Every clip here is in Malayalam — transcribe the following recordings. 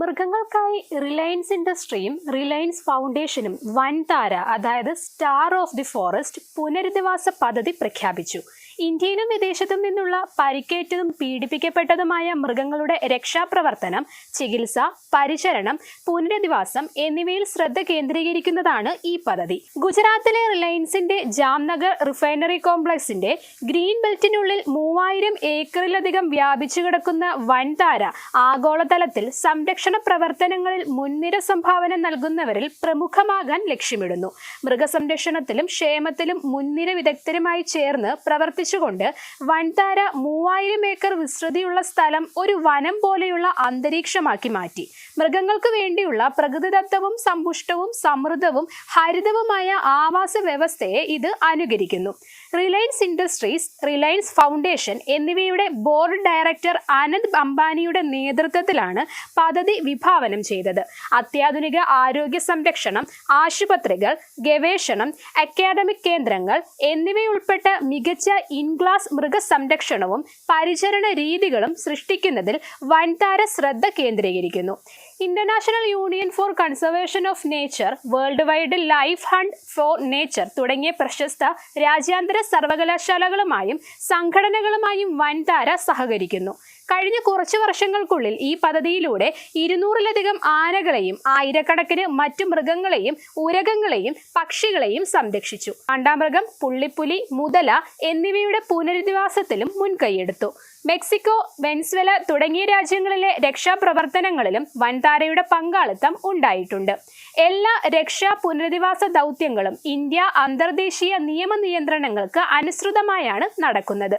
മൃഗങ്ങൾക്കായി റിലയൻസ് ഇൻഡസ്ട്രിയും റിലയൻസ് ഫൗണ്ടേഷനും വൻതാര അതായത് സ്റ്റാർ ഓഫ് ദി ഫോറസ്റ്റ് പുനരധിവാസ പദ്ധതി പ്രഖ്യാപിച്ചു. ഇന്ത്യയിലും വിദേശത്തും നിന്നുള്ള പരിക്കേറ്റതും പീഡിപ്പിക്കപ്പെട്ടതുമായ മൃഗങ്ങളുടെ രക്ഷാപ്രവർത്തനം ചികിത്സ പരിചരണം പുനരധിവാസം എന്നിവയിൽ ശ്രദ്ധ കേന്ദ്രീകരിക്കുന്നതാണ് ഈ പദ്ധതി. ഗുജറാത്തിലെ റിലയൻസിന്റെ ജാംനഗർ റിഫൈനറി കോംപ്ലക്സിന്റെ ഗ്രീൻ ബെൽറ്റിനുള്ളിൽ മൂവായിരം ഏക്കറിലധികം വ്യാപിച്ചു കിടക്കുന്ന വൻതാര ആഗോളതലത്തിൽ സംരക്ഷണ പ്രവർത്തനങ്ങളിൽ മുൻനിര സംഭാവന നൽകുന്നവരിൽ പ്രമുഖമാകാൻ ലക്ഷ്യമിടുന്നു. മൃഗസംരക്ഷണത്തിലും ക്ഷേമത്തിലും മുൻനിര വിദഗ്ധരുമായി ചേർന്ന് പ്രവർത്തിച്ചുകൊണ്ട് വൻതാര മൂവായിരം ഏക്കർ വിസ്തൃതിയുള്ള സ്ഥലം ഒരു വനം പോലെയുള്ള അന്തരീക്ഷമാക്കി മാറ്റി. മൃഗങ്ങൾക്ക് വേണ്ടിയുള്ള പ്രകൃതിദത്തവും സമ്പുഷ്ടവും സമൃദ്ധവും ഹരിതവുമായ ആവാസ വ്യവസ്ഥയെ ഇത് അനുകരിക്കുന്നു. റിലയൻസ് ഇൻഡസ്ട്രീസ് റിലയൻസ് ഫൗണ്ടേഷൻ എന്നിവയുടെ ബോർഡ് ഡയറക്ടർ അനന്ത് അംബാനിയുടെ നേതൃത്വത്തിലാണ് പദ്ധതി വിഭാവനം ചെയ്തത്. അത്യാധുനിക ആരോഗ്യ സംരക്ഷണം ആശുപത്രികൾ ഗവേഷണം അക്കാദമിക് കേന്ദ്രങ്ങൾ എന്നിവയുൾപ്പെട്ട മികച്ച ഇൻഗ്ലാസ് മൃഗസംരക്ഷണവും പരിചരണ രീതികളും സൃഷ്ടിക്കുന്നതിൽ വൻതാര ശ്രദ്ധ കേന്ദ്രീകരിക്കുന്നു. International Union for Conservation of Nature World Wide Life Fund for Nature തുടങ്ങിയ പ്രശസ്ത രാജ്യാന്തര സർവകലാശാലകളുമായും സംഘടനകളുമായും വൻതാര സഹകരിക്കുന്നു. കഴിഞ്ഞ കുറച്ച് വർഷങ്ങൾക്കുള്ളിൽ ഈ പദ്ധതിയിലൂടെ ഇരുന്നൂറിലധികം ആനകളെയും ആയിരക്കണക്കിന് മറ്റു മൃഗങ്ങളെയും ഉരകങ്ങളെയും പക്ഷികളെയും സംരക്ഷിച്ചു. കാണ്ടാമൃഗം പുള്ളിപ്പുലി മുതല എന്നിവയുടെ പുനരധിവാസത്തിലും മുൻകൈയെടുത്തു. മെക്സിക്കോ വെൻസ്വല തുടങ്ങിയ രാജ്യങ്ങളിലെ രക്ഷാപ്രവർത്തനങ്ങളിലും വൻതാരയുടെ പങ്കാളിത്തം ഉണ്ടായിട്ടുണ്ട്. എല്ലാ രക്ഷാ പുനരധിവാസ ദൗത്യങ്ങളും ഇന്ത്യ അന്തർദേശീയ നിയമ നിയന്ത്രണങ്ങൾക്ക് അനുസൃതമായാണ് നടക്കുന്നത്.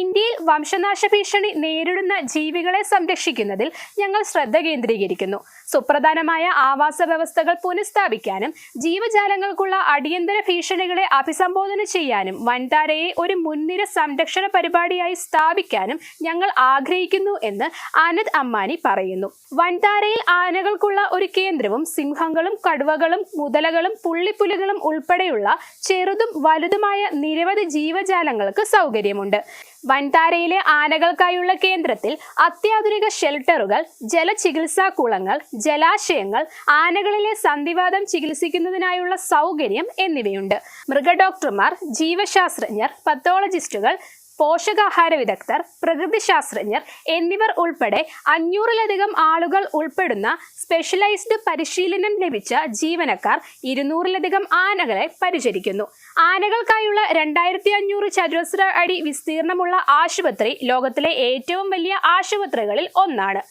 ഇന്ത്യയിൽ വംശനാശ ഭീഷണി നേരിടുന്ന ജീവികളെ സംരക്ഷിക്കുന്നതിൽ ഞങ്ങൾ ശ്രദ്ധ കേന്ദ്രീകരിക്കുന്നു. സുപ്രധാനമായ ആവാസ വ്യവസ്ഥകൾ പുനഃസ്ഥാപിക്കാനും ജീവജാലങ്ങൾക്കുള്ള അടിയന്തര ഭീഷണികളെ അഭിസംബോധന ചെയ്യാനും വൻതാരയെ ഒരു മുൻനിര സംരക്ഷണ പരിപാടിയായി സ്ഥാപിക്കാനും ഞങ്ങൾ ആഗ്രഹിക്കുന്നു എന്ന് ആനന്ദ് അമ്മാനി പറയുന്നു. വൻതാരയിൽ ആനകൾക്കുള്ള ഒരു കേന്ദ്രവും സിംഹങ്ങളും കടുവകളും മുതലകളും പുള്ളിപ്പുലികളും ഉൾപ്പെടെയുള്ള ചെറുതും വലുതുമായ നിരവധി ജീവജാലങ്ങൾക്ക് സൗകര്യമുണ്ട്. വൻതാരയിലെ ആനകൾക്കായുള്ള കേന്ദ്രത്തിൽ അത്യാധുനിക ഷെൽട്ടറുകൾ ജലചികിത്സാ കുളങ്ങൾ ജലാശയങ്ങൾ ആനകളിലെ സന്ധിവാദം ചികിത്സിക്കുന്നതിനായുള്ള സൗകര്യം എന്നിവയുണ്ട്. മൃഗഡോക്ടർമാർ ജീവശാസ്ത്രജ്ഞർ പത്തോളജിസ്റ്റുകൾ പോഷകാഹാര വിദഗ്ധർ പ്രകൃതിശാസ്ത്രജ്ഞർ എന്നിവർ ഉൾപ്പെടെ അഞ്ഞൂറിലധികം ആളുകൾ ഉൾപ്പെടുന്ന സ്പെഷ്യലൈസ്ഡ് പരിശീലനം ലഭിച്ച ജീവനക്കാർ ഇരുന്നൂറിലധികം ആനകളെ പരിചരിക്കുന്നു. ആനകൾക്കായുള്ള രണ്ടായിരത്തി അഞ്ഞൂറ് ചതുരശ്ര അടി വിസ്തീർണമുള്ള ആശുപത്രി ലോകത്തിലെ ഏറ്റവും വലിയ ആശുപത്രികളിൽ ഒന്നാണ്.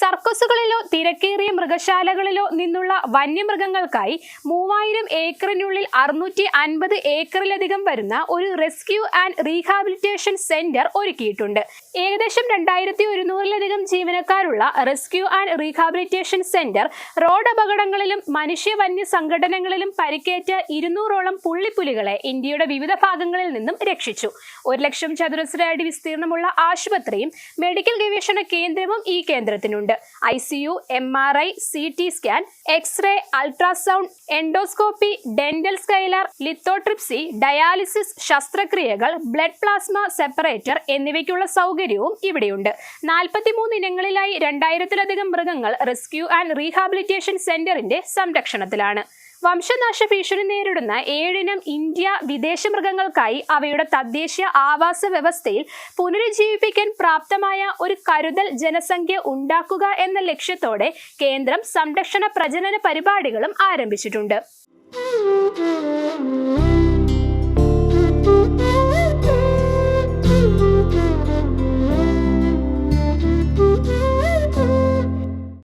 സർക്കസുകളിലോ തിരക്കേറിയ മൃഗശാലകളിലോ നിന്നുള്ള വന്യമൃഗങ്ങൾക്കായി മൂവായിരം ഏക്കറിനുള്ളിൽ അറുന്നൂറ്റി അൻപത് ഏക്കറിലധികം വരുന്ന ഒരു റെസ്ക്യൂ ആൻഡ് റീഹാബിലിറ്റേഷൻ സെന്റർ ഒരുക്കിയിട്ടുണ്ട്. ഏകദേശം രണ്ടായിരത്തി ഒരുന്നൂറിലധികം ജീവനക്കാരുള്ള rescue and rehabilitation centre road അപകടങ്ങളിലും മനുഷ്യ വന്യ സംഘടനകളിലും പരിക്കേറ്റ ഇരുന്നൂറോളം പുള്ളിപ്പുലികളെ ഇന്ത്യയുടെ വിവിധ ഭാഗങ്ങളിൽ നിന്നും രക്ഷിച്ചു. ഒരു ലക്ഷം ചതുരശ്ര അടി വിസ്തീർണമുള്ള ആശുപത്രിയും മെഡിക്കൽ ഗവേഷണ കേന്ദ്രവും ഈ കേന്ദ്രത്തിനുണ്ട്. ഉണ്ട്. I C U M R I C T scan x-ray ultrasound endoscopy dental scaler lithotripsy dialysis ശസ്ത്രക്രിയകൾ ബ്ലഡ് പ്ലാസ്മ സെപ്പറേറ്റർ എന്നിവയ്ക്കുള്ള സൗകര്യവും ഇവിടെയുണ്ട്. നാൽപ്പത്തിമൂന്ന് ഇനങ്ങളിലായി രണ്ടായിരത്തിലധികം മൃഗങ്ങൾ റെസ്ക്യൂ ആൻഡ് റീഹാബിലിറ്റേഷൻ സെന്ററിന്റെ സംരക്ഷണത്തിലാണ്. വംശനാശ ഭീഷണി നേരിടുന്ന ഏഴിനം ഇന്ത്യ വിദേശ മൃഗങ്ങൾക്കായി അവയുടെ തദ്ദേശീയ ആവാസ വ്യവസ്ഥയിൽ പുനരുജ്ജീവിപ്പിക്കാൻ പ്രാപ്തമായ ഒരു കരുതൽ ജനസംഖ്യ ഉണ്ടാക്കുക എന്ന ലക്ഷ്യത്തോടെ കേന്ദ്രം സംരക്ഷണ പ്രജനന പരിപാടികളും ആരംഭിച്ചിട്ടുണ്ട്.